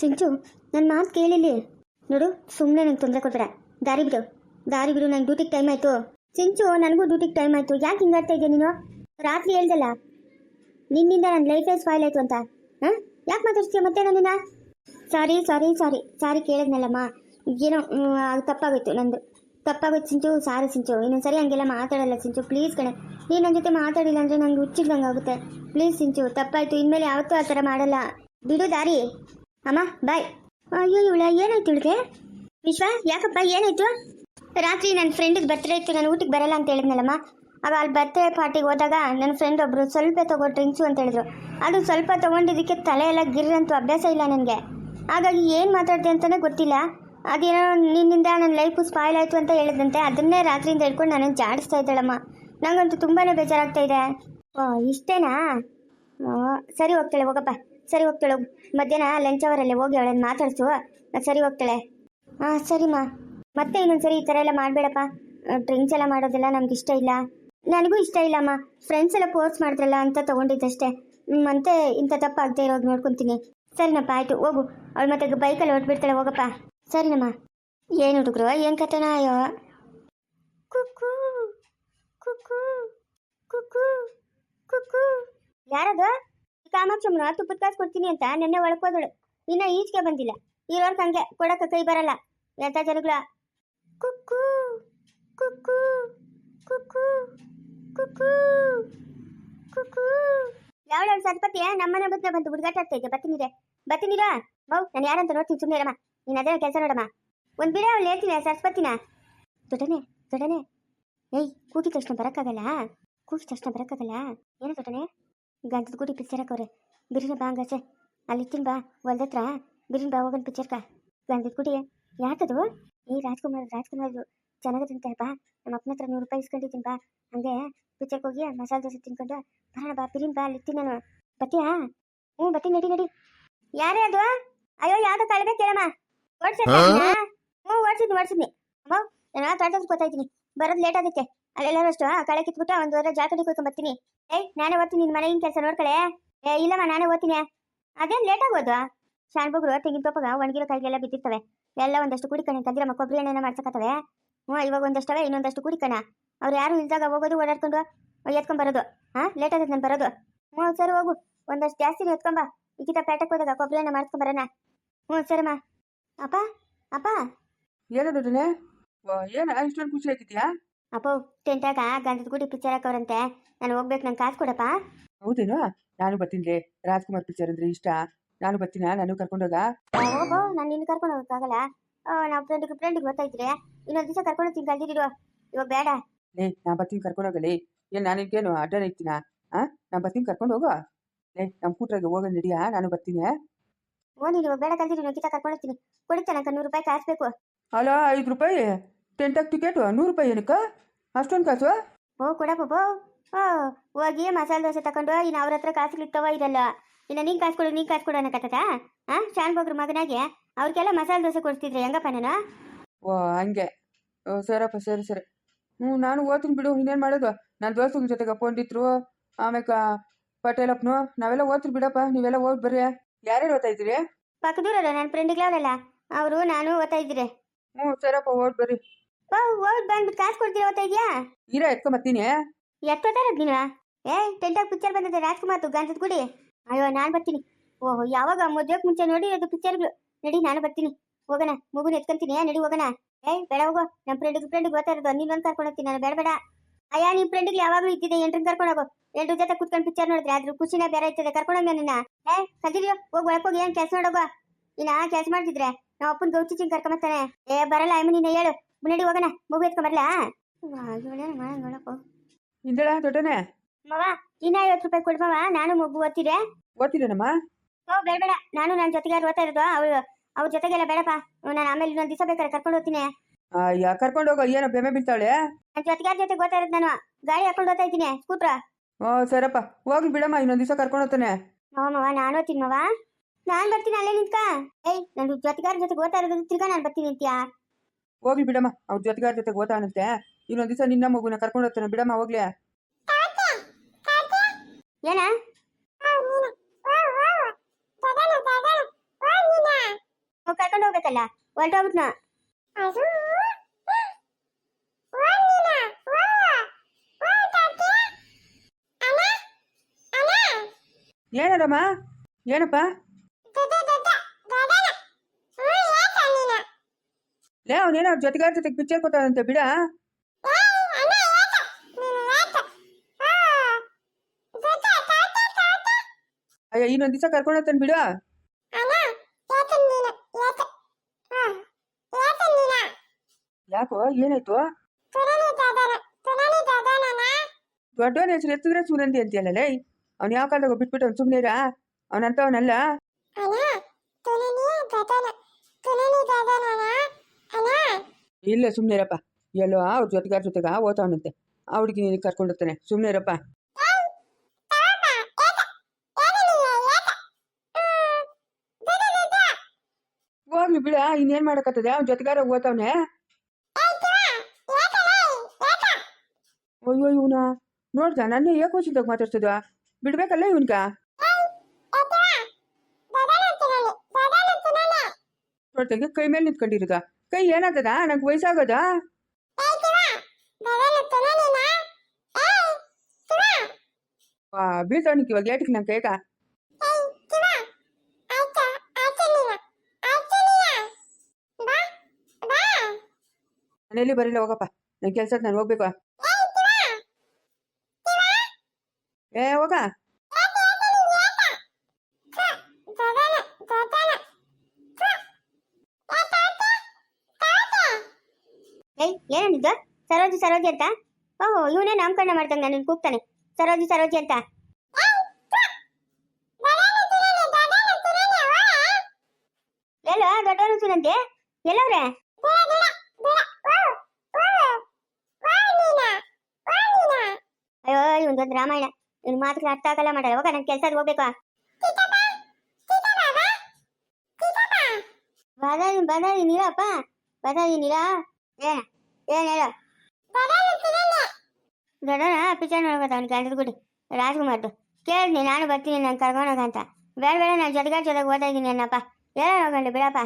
ಚಿಂಚು ನನ್ನ ಮಾತು ಕೇಳಿಲ್ಲಿ. ನೋಡು ಸುಮ್ಮನೆ ನಂಗೆ ತೊಂದರೆ ಕೊಡ್ಬೇಡ. ದಾರಿ ಬಿಡು. ದಾರಿ ಬಿಡು, ನಂಗೆ ಡ್ಯೂಟಿಗೆ ಟೈಮ್ ಆಯಿತು. ಚಿಂಚು ನನಗೂ ಡ್ಯೂಟಿಗೆ ಟೈಮ್ ಆಯಿತು. ಯಾಕೆ ಹಿಂಗಾಡ್ತಾ ಇದೆಯಾ ನೀನು? ರಾತ್ರಿ ಹೇಳ್ದಲ್ಲ. ನಿನ್ನಿಂದ ನನ್ನ ಲೈಫೇ ಸ್ಪಾಯ್ಲ್ ಆಯಿತು ಅಂತ. ಹಾಂ? ಯಾಕೆ ಮಾತಾಡ್ತೀಯ ಮತ್ತೆ ನನ್ನನ್ನ ಸಾರಿ ಸಾರಿ ಸಾರಿ ಸಾರಿ ಕೇಳಿದ್ನಲ್ಲಮ್ಮ. ಏನೋ ಅದು ತಪ್ಪಾಗೋಯ್ತು ನಂದು. ತಪ್ಪಾಗೋಯ್ತು ಸಿಂಚು, ಸಾರಿ ಸಿಂಚು. ಇನ್ನೊಂದು ಸರಿ ಹಂಗೆಲ್ಲ ಮಾತಾಡಲ್ಲ ಸಿಂಚು. ಪ್ಲೀಸ್ ಕಣೆ. ನೀನು ನನ್ನ ಜೊತೆ ಮಾತಾಡಿಲ್ಲ ಅಂದರೆ ನಂಗೆ ಹುಚ್ಚಿದ್ದಂಗೆ ಆಗುತ್ತೆ. ಪ್ಲೀಸ್ ಸಿಂಚು, ತಪ್ಪಾಯಿತು. ಇನ್ಮೇಲೆ ಯಾವತ್ತೂ ಆ ಥರ ಮಾಡಲ್ಲ. ಬಿಡು ದಾರಿ. ಅಮ್ಮ, ಬಾಯ್. ಅಯ್ಯೋ ಇವಳ ಏನಾಯ್ತು ಇವಳಿಗೆ ವಿಶ್ವ, ಯಾಕಪ್ಪ, ಏನಾಯ್ತು? ರಾತ್ರಿ ನನ್ನ ಫ್ರೆಂಡಿಗೆ ಬರ್ತ್ಡೇ ಇತ್ತು, ನಾನು ಊಟಕ್ಕೆ ಬರಲ್ಲ ಅಂತ ಹೇಳಿದ್ನಲ್ಲಮ್ಮ. ಆಗ ಅಲ್ಲಿ ಬರ್ತ್ಡೇ ಪಾರ್ಟಿಗೆ ಹೋದಾಗ ನನ್ನ ಫ್ರೆಂಡ್ ಒಬ್ರು ಸ್ವಲ್ಪ ತಗೋ ಡ್ರಿಂಕ್ಸು ಅಂತ ಹೇಳಿದ್ರು. ಅದು ಸ್ವಲ್ಪ ತಗೊಂಡಿದ್ದಕ್ಕೆ ತಲೆ ಎಲ್ಲ ಗಿರ್ರಂತೂ ಅಭ್ಯಾಸ ಇಲ್ಲ ನನಗೆ. ಹಾಗಾಗಿ ಏನು ಮಾತಾಡ್ದೆ ಅಂತಲೇ ಗೊತ್ತಿಲ್ಲ. ಅದೇನೋ ನಿನ್ನಿಂದ ನನ್ನ ಲೈಫು ಸ್ಪಾಯ್ಲ್ ಆಯಿತು ಅಂತ ಹೇಳಿದಂತೆ ಅದನ್ನೇ ರಾತ್ರಿಯಿಂದ ಹೇಳ್ಕೊಂಡು ನಾನು ಜಾಡಿಸ್ತಾ ಇದ್ದಾಳಮ್ಮ. ನನಗಂತೂ ತುಂಬಾ ಬೇಜಾರಾಗ್ತಾ ಇದೆ. ಓ, ಇಷ್ಟೇನಾ? ಸರಿ ಹೋಗ್ತಾಳೆ, ಹೋಗಪ್ಪ. ಸರಿ ಹೋಗ್ತಾಳೆ. ಹೋಗು ಮಧ್ಯಾಹ್ನ ಲಂಚ್ ಅವರಲ್ಲೇ ಹೋಗಿ ಅವಳನ್ನು ಮಾತಾಡಿಸು. ಸರಿ ಹೋಗ್ತಾಳೆ. ಹಾಂ ಸರಿಮ್ಮ ಮತ್ತೆ ಇನ್ನೊಂದು ಸರಿ ಈ ಥರ ಎಲ್ಲ ಮಾಡಬೇಡಪ್ಪ. ಡ್ರಿಂಕ್ಸ್ ಎಲ್ಲ ಮಾಡೋದೆಲ್ಲ ನಮ್ಗೆ ಇಷ್ಟ ಇಲ್ಲ. ನನಗೂ ಇಷ್ಟ ಇಲ್ಲಮ್ಮ ಫ್ರೆಂಡ್ಸ್ ಎಲ್ಲ ಪೋಸ್ಟ್ ಮಾಡಿದ್ರಲ್ಲ ಅಂತ ತೊಗೊಂಡಿದ್ದಷ್ಟೇ. ಮತ್ತೆ ಇಂಥ ತಪ್ಪಾಗದೆ ಇರೋದು ನೋಡ್ಕೊತೀನಿ. ಸರಿನಪ್ಪ, ಆಯಿತು, ಹೋಗು. ಅವಳು ಮತ್ತೆ ಬೈಕಲ್ಲಿ ಹೊಟ್ಬಿಡ್ತಾಳೆ ಹೋಗಪ್ಪ. ಸರಿನಮ್ಮ ಏನು ಹುಡುಗರು, ಏನು ಕಥೆನ ಅಯ್ಯೋ ಕುಕ್ಕು ಕುಕ್ಕು ಕುಕ್ಕು ಕುಕ್ಕು. ಯಾರದು? ಕಾಮಾಕ್ಷಮ್ಮನ ತುಪ್ಪದ ಕಾಸು ಕೊಡ್ತೀನಿ ಅಂತ ನೆನ್ನೆ ಒಳಕೋದಳು. ಇನ್ನ ಈಚೆಗೆ ಬಂದಿಲ್ಲ. ಇರೋರ್ಗೆ ಹಂಗೆ ಕೊಡಕ್ಕೆ ಕೈ ಬರಲ್ಲ. ಎಂತ ಜನಗಳ? ಕುಕ್ಕು ಕುಕ್ಕು ಕುಕ್ಕು ಕುಕ್ಕು ಕುಕ್ಕು. ಯಾವಳ ಸರಪತಿಯ ನಮ್ಮನೆ ಬದ್ನ ಬಂದು ಹುಡುಗಾಟ ಇದೆ ಬತ್ತೀನಿರೆ, ಬತ್ತೀನಿರ? ಮೌ, ನಾನು ಯಾರಂತ ನೋಡ್ತೀನಿ ಸುಮ್ಮನೆ ಇರಮ್ಮ. ನೀನು ಅದೇ ಕೆಲಸ ನೋಡಮ್ಮ. ಒಂದು ಬಿಡ ಅವಳು ಹೇಳ್ತೀನಿ ಸರಸ್ವತಿನ. ದೊಡ್ಡನೆ ದೊಡ್ಡನೆ. ಏಯ್ ಕೂಗಿದ ತಕ್ಷಣ ಬರೋಕ್ಕಾಗಲ್ಲ? ಕೂಗಿದ ತಕ್ಷಣ ಬರೋಕ್ಕಾಗಲ್ಲ? ಏನು ದೊಡ್ಡನೆ? ಗಂಧದ ಗುಡಿ ಪಿಕ್ಚರ್ ಹಾಕೋರಿ ಬಿರಿನ ಬಾ ಅಲ್ಲಿ ತಿನ್ ಬಾ ಹೊಲ್ದತ್ರ ಬಿರಿನ ಬಾ ಹೋಗೋಣ ಪಿಕ್ಚರ್ಕ ಗಂಧದ ಗುಡಿ ಯಾಕದು? ಈ ರಾಜ್ಕುಮಾರ್ ರಾಜ್ಕುಮಾರ್ ಚೆನ್ನಾಗದಂತೆ ಬಾ ನಮ್ಮ ಅಪ್ಪನ ಹತ್ರ ನೂರು ರೂಪಾಯಿ ಇಸ್ಕೊಂಡಿದ್ದೀನಿ ಬಾ. ಹಂಗೆ ಪಿಕ್ಚರ್ಗೆ ಹೋಗಿ ಮಸಾಲೆ ದೋಸೆ ತಿನ್ಕೊಂಡು ಬರೋಣ ಬಾ ಬಿರಿನ್ ಬಾ ಅಲ್ಲಿ ನಾನು. ಬತ್ತೀಯಾ ಹ್ಞೂ ಬತ್ತಿ ನಡಿ ನಡಿ. ಯಾರೇ ಅದು? ಅಯ್ಯೋ ಯಾವ್ದೋ ಕಳ್ಬೇಕು ಕೇಳಮ್ಮ. ಓಡ್ಸಿದ್ನ ಹ್ಞೂ ಓಡ್ಸಿದ್ನಿ ಓಡ್ಸಿದ್ನಿ. ಅಮ್ಮ ನಾನು ತೋಟದ ಗೊತ್ತಾಯ್ತೀನಿ ಬರೋದು ಲೇಟ್ ಆಗುತ್ತೆ. ಅಲ್ಲೆಲ್ಲರೂ ಅಷ್ಟು ಕಳೆ ಕಿತ್ಬಿಟ್ಟು ಒಂದು ವಾರ ಜಾಕಡಿ ಕೊಯ್ಕೊಂಡ್ ಬರ್ತೀನಿ. ಏಯ್ ನಾನೇ ಓದ್ತೀನಿ ನಿನ್ನ ಮನೆಗಿನ ಕೆಲಸ ನೋಡ್ಕಳೆ. ಏ, ಇಲ್ಲಮ್ಮ, ನಾನೇ ಓದ್ತೀನಿ. ಅದೇನು ಲೇಟ್ ಆಗೋದು? ಶಾನ್ಬುಗ್ರು ತೆಂಗಿನ ತೋಪಗ, ಒಣಗಿರೋ ಕೈಗೆಲ್ಲ ಬಿದ್ದಿರ್ತವೆ. ಎಲ್ಲ ಒಂದಷ್ಟು ಕುಡಿಕಣೆ ತಗಿರಮ್ಮ ಕೊಬ್ಬರಿ ಎಣ್ಣೆನ ಮಾಡ್ಸಕತ್ತವೆ. ಹ್ಞೂ, ಇವಾಗ ಒಂದಷ್ಟವೆ, ಇನ್ನೊಂದಷ್ಟು ಕುಡಿಕಣ. ಅವ್ರು ಯಾರು ಇಲ್ದಾಗ ಹೋಗೋದು, ಓಡಾಡ್ಕೊಂಡು, ಎತ್ಕೊಂಡ್ ಬರೋದು. ಹಾಂ ಲೇಟ್ ಆಗತ್ತೆ ನಾನು ಬರೋದು. ಹ್ಞೂ, ಸರಿ ಹೋಗು. ಒಂದಷ್ಟು ಜಾಸ್ತಿ ಎತ್ಕೊಂಬ ಈಗಿತ ಪೇಟಕ್ಕೆ ಹೋದಾಗ ಕೊಬ್ಬರಿ ಎಣ್ಣೆ ಮಾಡ್ಸ್ಕೊಂಡ್ ಬರೋಣ. ಹ್ಞೂ, ಸರಿಮ್ಮ. ಅಪ್ಪ ಅಪ್ಪ. ಏನೋ ದೊಡ್ಡನೆ? ಏನ, ಇಷ್ಟೊಂದು ಖುಷಿ ಆಗಿದ್ಯಾ ಅಪ್ಪ ಟೆಂಟಾಗ ಗಂಧದ ಗುಡಿ ಪಿಕ್ಚರ್ ಹಾಕವ್ರಂತೆ. ನಾನು ಹೋಗ್ಬೇಕು ನಂಗೆ ಕಾಸು ಕೊಡಪ್ಪ. ಹೌದೇನೋ? ನಾನು ಬರ್ತೀನಿ ರಾಜ್ಕುಮಾರ್ ಪಿಕ್ಚರ್ ಅಂದ್ರೆ ಇಷ್ಟ. ನಾನು ಬರ್ತೀನ? ನಾನು ಕರ್ಕೊಂಡೋಗ? ಹೋಗೋ ನಾನು ನಿನ್ನ ಕರ್ಕೊಂಡು ಹೋಗಕ್ಕಾಗಲ್ಲ. ನಾವು ಫ್ರೆಂಡಿಗೆ ಫ್ರೆಂಡಿಗೆ ಗೊತ್ತಾಯ್ತ್ರಿ. ಇನ್ನೊಂದು ದಿವಸ ಕರ್ಕೊಂಡು ಹೋಗ್ತೀನಿ ಕಲ್ದಿರೋ ಇವಾಗ ಬೇಡ. ಲೇ ನಾ ಬರ್ತೀನಿ ಕರ್ಕೊಂಡೋಗಲಿ ಏನು ನಾನು ಈಗೇನು ಅಡ್ಡಾನ ಇರ್ತೀನ? ಆ? ನಾನು ಬರ್ತೀನಿ ಕರ್ಕೊಂಡು ಹೋಗೋ? ಲೇ ನಮ್ಮ ಕೂಟ್ರಾಗ ಹೋಗೋ ನಡಿಯಾ? ನಾನು ಬರ್ತೀನಿ ಓ ನೀನು ಇವಾಗ ಬೇಡ ಕಲ್ತಿರಿ ನಾನು ಕಿತ ಕರ್ಕೊಂಡು ಹೋಗ್ತೀನಿ. ಕೊಡಿತ ನಂಗೆ ನೂರು ರೂಪಾಯಿ ಕಾಸು ಬೇಕು. ಅಲ್ಲ ಐದು ರೂಪಾಯಿ? ಟೆಂಟಾಗಿ ಟಿಕೆಟ್ ನೂರು ರೂಪಾಯಿ ಏನಕ್ಕ? ಅಷ್ಟೊಂದು ಕಾಸು ಓ ಕೊಡಪ್ಪ ಬೋ ಓ. ಹೋಗಿ ಮಸಾಲೆ ದೋಸೆ ತಗೊಂಡು ಇನ್ನು ಅವ್ರ ಹತ್ರ ಕಾಸು ಇದೆಲ್ಲ. ಇನ್ನ ನೀನು ಕಾಸು ಕೊಡು ನೀನು ಕಾಸು ಕೊಡು ಅನ್ನಕತ್ತದ ಹಾಂ ಶಾನ್ ಬಗ್ರ ಮಗನಾಗೆ ಅವ್ರಿಗೆಲ್ಲ ಮಸಾಲೆ ದೋಸೆ ಕೊಡ್ತಿದ್ರೆ ಹೆಂಗಪ್ಪ ನಾನು? ಓ ಹಂಗೆ. ಓ ಸರಪ್ಪ ಸರಿ ಸರಿ. ಹ್ಞೂ ನಾನು ಓದ್ತೀನಿ ಬಿಡು ಇನ್ನೇನು ಮಾಡೋದು? ನನ್ನ ದೋಸ್ತನ ಜೊತೆಗೆ ಪಂಡಿತ್ರು ಆಮ್ಯಾಕ ಪಟೇಲಪ್ಪನು. ನಾವೆಲ್ಲ ಓದ್ತೀರಿ ಬಿಡಪ್ಪ ನೀವೆಲ್ಲ ಓದಿ ಬರ್ರಿ ಯಾರ್ಯಾರು ಓದ್ತಾ ಇದ್ದೀರಿ? ಪಕ್ಕದೂರಲ್ಲ ನನ್ನ ಫ್ರೆಂಡಿಗೆ ಅವರಲ್ಲ. ಅವರು ನಾನು ಓದ್ತಾ ಇದ್ದೀರಿ. ಹ್ಞೂ ಸರಪ್ಪ ಓದ್ ಬರ್ರಿ. ಓ ಬ್ಯಾಂಡ್ ಕಾಸು ಕೊಡ್ತೀರಾ ಓದ್ತಾ ಇದೆಯಾ ಇರ ಎತ್ಕೊಂಬತ್ತೀನಿ ಎತ್ತೋತಾರದ್ ನೀನು? ಏ ಟೆಂಟಾಗ ಪಿಕ್ಚರ್ ಬಂದಿದೆ ರಾಜ್ಕುಮಾರ್ ಗಂಧದ ಗುಡಿ. ಅಯ್ಯೋ ನಾನು ಬರ್ತೀನಿ. ಓಹೋ ಯಾವಾಗ ಮದುವೆಗೆ ಮುಂಚೆ ನೋಡಿ ಅದು ಪಿಕ್ಚರ್ಗಳು ನಡಿ ನಾನು ಬರ್ತೀನಿ. ಹೋಗೋಣ ಮಗುನ ಎತ್ಕೊಂತೀನಿ. ನಡಿ ಹೋಗೋಣ. ಏ ಬೇಡ ಹೋಗೋ. ನಮ್ಮ ಫ್ರೆಂಡಿಗೆ ಫ್ರೆಂಡಿಗೆ ಗೊತ್ತಾ ಇರೋದು ನೀನೊಂದು ಕರ್ಕೊಂಡು ಹೋಗ್ತೀನಿ. ನಾನು ಬೇಡ ಬೇಡ. ಅಯ್ಯ ನಿಮ್ಮ ಫ್ರೆಂಡಿಗೆ ಯಾವಾಗಲೂ ಇದ್ದಿದೆ ಎಂಟ್ರನ್ ಕರ್ಕೊಂಡು ಹೋಗೋ. ಎಂಟ್ರ ಜೊತೆ ಕುತ್ಕೊಂಡು ಪಿಕ್ಚರ್ ನೋಡಿದ್ರೆ ಅದ್ರ ಖುಷಿನೇ ಬೇರೆ ಇರ್ತದೆ. ಕರ್ಕೊಂಡು ಹೋಗಿ ನಿನ್ನ. ಏ ಕದಿರಿಯೋ ಹೋಗಿ ಒಳಕೋಗಿ ಏನು ಕೆಲಸ ನೋಡೋಗೋ. ಇನ್ನ ಕೆಲಸ ಮಾಡ್ತಿದ್ರೆ ನಾವು ಅಪ್ಪನ ಗೌಚಿ ಚಿಂಗ್ ಕರ್ಕೊಂಬರ್ತಾನೆ ಏ ಬರಲ್ಲ ಅಮ್ಮ ನೀನು ಹೇಳು. ಮುನ್ನಡಿ ಹೋಗೋಣ ಮಗು ಎತ್ಕೊಂಬರ್ಲಾ ಇಂದಳ ದೊಡ್ಡನೆ? ಮವ ಇನ್ನ ಐವತ್ತು ರೂಪಾಯಿ ಕೊಡ್ಮವ ನಾನು ಮಗು ಓದ್ತಿದ್ರೆ ಓದ್ತೀರೇನಮ್ಮ ಓ ಬೇಡ ಬೇಡ ನಾನು ನನ್ನ ಜೊತೆಗೆ ಓದ್ತಾ ಇರೋದು ಅವಳು ಅವ್ರ ಜೊತೆಗೆಲ್ಲ ಬೇಡಪ್ಪ ನಾನು ಆಮೇಲೆ ಇನ್ನೊಂದು ದಿವಸ ಬೇಕಾದ್ರೆ ಕರ್ಕೊಂಡು ಹೋಗ್ತೀನಿ. ಅಯ್ಯ ಕರ್ಕೊಂಡು ಹೋಗೋ ಏನೋ ಬೆಮೆ ಬೀಳ್ತಾಳೆ? ನನ್ನ ಜೊತೆಗಾರ ಜೊತೆ ಓದ್ತಾ ಇರೋದು ನಾನು ಗಾಡಿ ಹಾಕೊಂಡು ಹೋಗ್ತಾ ಇದ್ದೀನಿ ಸ್ಕೂಟ್ರ. ಹ್ಞೂ ಸರಪ್ಪ ಹೋಗ್ಲಿ ಬಿಡಮ್ಮ ಇನ್ನೊಂದು ದಿವಸ ಕರ್ಕೊಂಡು ಹೋಗ್ತಾನೆ. ಮವ ಮವ ನಾನು ಓದ್ತೀನಿ ಮವ. ನಾನು ಬರ್ತೀನಿ ಅಲ್ಲೇ ನಿಂತ್ಕ. ಏಯ್ ನನ್ನ ಜೊತೆಗಾರ ಜೊತೆಗೆ ಓದ್ತಾ ಇರೋದು ತಿರ್ಗಾ ನಾನು ಬರ್ತೀನಿ ಅಂತೀಯಾ? ಹೋಗ್ಲಿ ಬಿಡಮ್ಮ ಅವ್ರ ಜೊತೆಗಾರ ಜೊತೆಗೆ ಓದ್ತಾನಂತೆ ಇನ್ನೊಂದು ದಿವಸ ನಿನ್ನ ಮಗುನ ಕರ್ಕೊಂಡು ಹೋಗ್ತಾನೆ ಬಿಡಮ್ಮ ಹೋಗ್ಲಿ. ಏನ? ಕರ್ಕೊಂಡು ಹೋಗ್ಬೇಕಲ್ಲ ಹೊರಟೋಗ್ಬಿಟ್ನ ಏನರಮ್ಮ? ಏನಪ್ಪ? ಲೇ ಅವನೇನೋ ಜೊತೆಗಾರ ಜೊತೆಗೆ ಪಿಕ್ಚರ್ ಕೊಟ್ಟಾನಂತೆ ಬಿಡ ಅಯ್ಯ ಇನ್ನೊಂದ್ ದಿವಸ ಕರ್ಕೊಂಡು ಹೋಗ್ತಾನೆ ಬಿಡು ಯಾಕೋ ಏನಾಯ್ತು? ದೊಡ್ಡವನ ಹೆಸರು ಎತ್ತಿದ್ರೆ ಸುನಂದಿ ಅಂತೀಯಲ್ಲ ಲೈ. ಅವ್ನು ಯಾವ ಕಾಲದಾಗ ಬಿಟ್ಬಿಟ್ಟು ಅವ್ನು ಸುಮ್ಮನೆ ಅವನಂತವನಲ್ಲ. ಇಲ್ಲ ಸುಮ್ಮನೆ ಇರಪ್ಪ. ಎಲ್ಲೋ ಅವ್ರ ಜೊತೆಗಾರ ಜೊತೆಗ ಓದ್ತಾವನಂತೆ. ಆ ಹುಡುಗಿ ನೀನು ಸುಮ್ಮನೆ ಇರಪ್ಪ. ಹೋಗ್ಲಿ ಬಿಡ ಇನ್ನೇನ್ ಮಾಡಕತ್ತದೆ? ಅವ್ನ ಜೊತೆಗಾರ ಓದ್ತಾವನೆ? ಅಯ್ಯೋ, ಇವನ. ನೋಡ್ದ, ನನ್ನ ಏಕೋಚಿದಾಗ ಮಾತಾಡ್ತದ ಬಿಡ್ಬೇಕಲ್ಲ ಇವನ್ಗ? ನೋಡ್ದಂಗೆ ಕೈ ಮೇಲೆ ನಿಂತ್ಕೊಂಡಿರುದ? ಕೈ ಏನಾಗದ ನಂಗೆ ವಯಸ್ಸಾಗದ? ವಾ ಬೀಳ್ತಾವನಿಕ್ ಇವಾಗ ಲೇಟಿಗೆ ನಂಗೆ ಕೈಗ? ಮನೇಲಿ ಬರಲಿಲ್ಲ ಹೋಗಪ್ಪ. ನನ್ನ ಕೆಲ್ಸಕ್ಕೆ ನಾನು ಹೋಗ್ಬೇಕು. ಏ ಹೋಗ. ಏಯ್ ಏನಂದಿದ್ದು ಸರೋಜಿ ಸರೋಜಿ ಅಂತ? ಓಹೋ, ಇವನೇ ನಾಮಕರಣ ಮಾಡ್ದಂಗ, ನಾನು ಕೂಗ್ತಾನೆ. ಸರೋಜಿ ಸರೋಜಿ ಅಂತ. ಎಲ್ಲ, ದೊಡ್ಡವರು ಸುನಂತೆ? ಎಲ್ಲವ್ರೆ? ಅಯ್ಯೋ ಇವನ್ ರಾಮಾಯಣ. ಇವ್ನ ಮಾತುಗಳು ಅರ್ಥ ಆಗಲ್ಲ ಮಾಡಲ್ಲ ಹೋಗ, ನನ್ ಕೆಲ್ಸಕ್ಕೆ ಹೋಗ್ಬೇಕು. ಬದಾರಿ ಬದಾರಿ ನೀರಪ್ಪ ಬದಾರಿ ನೀರ ಏನ, ಏನ್ ಹೇಳ? ದೊಡ್ಡನ ಪಿಕ್ಚರ್ ನೋಡ್ಬೋದು ಅವ್ನ ಗಂಡದ ಗುಡಿ, ರಾಜ್ಕುಮಾರ್ದು. ಕೇಳಿದ್ನಿ, ನಾನು ಬರ್ತೀನಿ ನಾನು ಕರ್ಕೊಂಡೋಗ ಅಂತ. ಬೇಡ ಬೇಡ, ನಾನು ಜೊತೆಗಾರ ಜೊತೆಗೆ ಓದ್ತಾ ಇದ್ದೀನಿ ಅನ್ನಪ್ಪ ಎಲ್ಲ ಹೋಗಂಡು ಬಿಡಪ್ಪ.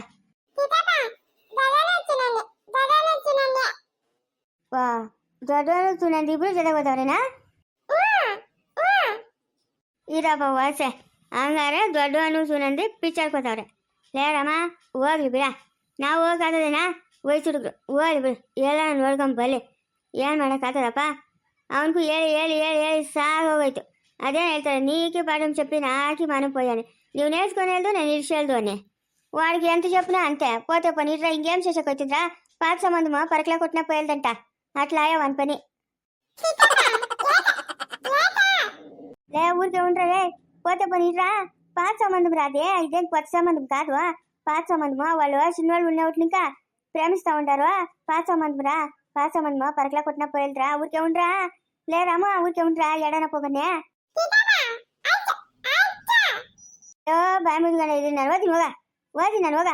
ವಾ ದೊಡ್ಡವರು ಸುನಂದ್ ಇಬ್ರು ಜೊತೆಗೆ ಓದವ್ರೇನಾ ಇರಪ್ಪ, ವಾಸೆ. ಹಂಗಾರೆ ದೊಡ್ಡವನು ಸುನಂದಿ ಪಿಕ್ಚರ್ ಕೊತ್ತವ್ರೆ ಲೇ ರಾಮ, ಹೋಗ್ಲಿ ಬಿಡ. ನಾವು ಹೋಗಾದೇನಾ ವಯಸ್ಸು ಹುಡುಗರು ಹೋಗ್ಲಿ ಬಿಡು ಎಲ್ಲ ನೋಡ್ಕೊಂಡ್ ಬಲ್ಲಿ ಏನು ಮಾಡೋಕ್ಕಾಗ್ತದಪ್ಪ ಅವನಿಗೂ ಹೇಳಿ ಹೇಳಿ ಹೇಳಿ ಹೇಳಿ ಸಾಗೋಗೋಯ್ತು ಅದೇ ಹೇಳ್ತಾರೆ ನೀಕಿ ಪಾಠం చెప్పిన ఆకి మనం పోయాను నువ్వు నేర్చుకునేది నేను ఇడిచేది వాడికి ఎంత చెప్పినా అంతే పోతే పని ఇట్లా ఇంకేం చేసేకొచ్చిందిరా పాత సంబంధమా పరకలా కొట్టినా పోయేదంట అట్లా ఆయా వన్ పని లే ఊరికే ఉండరే పోతే పని ఇట్రా పాత సంబంధం రాదే ఇదేం కొత్త సంబంధం కాదు పాత సంబంధమా వాళ్ళు చిన్నవాళ్ళు ఉన్నవాటి ఇంకా ప్రేమిస్తా ఉంటారు పాత సంబంధం రా పాత సంబంధమా పరకలా కొట్టినా పోయేదిరా ఊరికే ఉండరా లే రామా ఊరికే ఉండరా ఎడన పోగనే ఓ బాయ్ ముందుగానే ఇది ನಾನು ಓದಿ ಹೋಗ ಓದಿ ನಾನು ಹೋಗ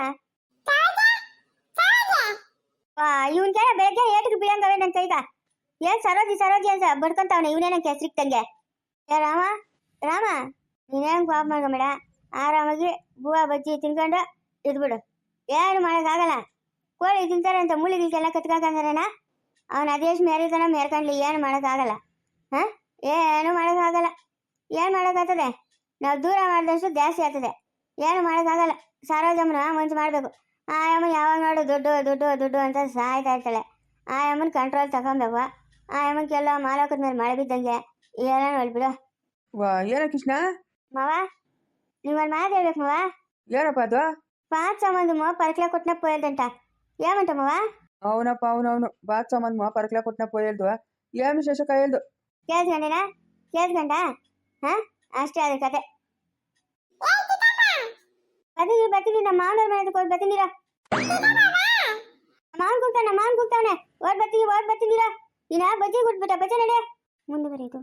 ಇವನ್ಗೆ ಬೆಳಗ್ಗೆ ಏಟಿಗೆ ಬೀಳಂಗವೆ ನನ್ನ ಕೈಗ ಏನ್ ಸರೋಜಿ ಸರೋಜಿ ಅಂತ ಬಡ್ಕೊಂತಾವನೆ ಇವನೇ ನನ್ನ ಕೆಸ್ರಿಕ್ತಂಗೆ ಏ ರಾಮ ರಾಮ ನೀನೇನು ಪಾಪ ಮಾಡ್ಕೊಂಬೇಡ ಆರಾಮಾಗಿ ಬೂವ ಬಜ್ಜಿ ತಿನ್ಕೊಂಡು ಇದ್ಬಿಡು ಏನು ಮಾಡೋಕ್ಕಾಗಲ್ಲ ಕೋಳಿ ತಿಂತಾರೆ ಅಂತ ಮುಳಿಗಳಿಗೆಲ್ಲ ಕತ್ಕಾಕಂದ್ರನ ಅವ್ನು ಅದೆಷ್ಟು ಮೇರಿತಾನ ಮೇರ್ಕಂಡ್ಲಿ ಏನು ಮಾಡೋಕ್ಕಾಗಲ್ಲ ಹಾಂ? ಏನು ಮಾಡೋಕ್ಕಾಗಲ್ಲ ಏನು ಮಾಡೋಕ್ಕಾಗ್ತದೆ ನಾವು ದೂರ ಮಾಡಿದಷ್ಟು ಜಾಸ್ತಿ ಆಗ್ತದೆ. ಏನು ಮಾಡೋಕ್ಕಾಗಲ್ಲ ಸಾರೋಜಮ್ಮನ ಮುಂಚೆ ಮಾಡಬೇಕು. ಆ ಅಮ್ಮ ಯಾವಾಗ ನೋಡು ದುಡ್ಡು ದುಡ್ಡು ದುಡ್ಡು ಅಂತ ಸಾಯ್ತಾ ಇರ್ತಾಳೆ. ಆ ಅಮ್ಮನ ಕಂಟ್ರೋಲ್ ತಗೊಬೇಕು. ಆ ಅಮ್ಮನ ಎಲ್ಲ ಮಾಲೋಕದ ಮೇಲೆ ಮಳೆ ಬಿದ್ದಂಗೆ ಏನೇನು ನೋಡ್ಬಿಡು ವಾ ಏನ ಕೃಷ್ಣ. ಮಾವ ನೀವೊಂದು ಮಾತು ಹೇಳ್ಬೇಕು ಮಾವ. ಏನಪ್ಪ ಅದು? ಪಾತ್ ಸಂಬಂಧಮೋ ಪರ್ಕ್ಲ ಕೊಟ್ಟನ ಪೋಯ್ದಂಟ ఏమంటామవ్వ అవునప్ప అవునవును బాగా సంబంధమా పరకలా కొట్టిన పోయేదు ఏమి శేషక ಹೇಳ್ದು? ಕೇಳ್ಸ್ಕೊಂಡೇನಾ ಕೇಳ್ಸ್ಕೊಂಡ ಹಾ? ಅಷ್ಟೇ ಅದೇ ಕತೆ. ಬತ್ತೀನಿ ಬತ್ತೀನಿ ನಮ್ಮ ಮಾವನವ್ರ ಮನೆ ಕೊಟ್ಟು ಬತ್ತೀನಿರ. ಮಾವನ್ ಕೂಗ್ತಾನೆ ಮಾವನ್ ಕೂಗ್ತಾನೆ ಓಡ್ ಬತ್ತೀನಿ ಓಡ್ ಬತ್ತೀನಿರ. ನೀನ ಬಜ್ಜಿ ಕೊಟ್ಬಿಟ್ಟ? ಬಜ್ಜೆ ನಡೆ ಮುಂದುವರೆಯಿತು.